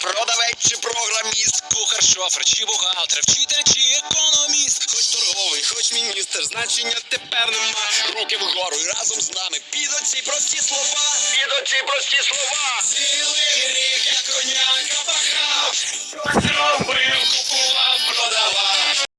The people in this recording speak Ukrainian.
продавець чи програміст, кухар, шофер, чи бухгалтер, вчитель чи економіст. Хоч торговий, хоч міністр, значення тепер нема. Руки вгору і разом з нами під оці прості слова. Під оці прості слова.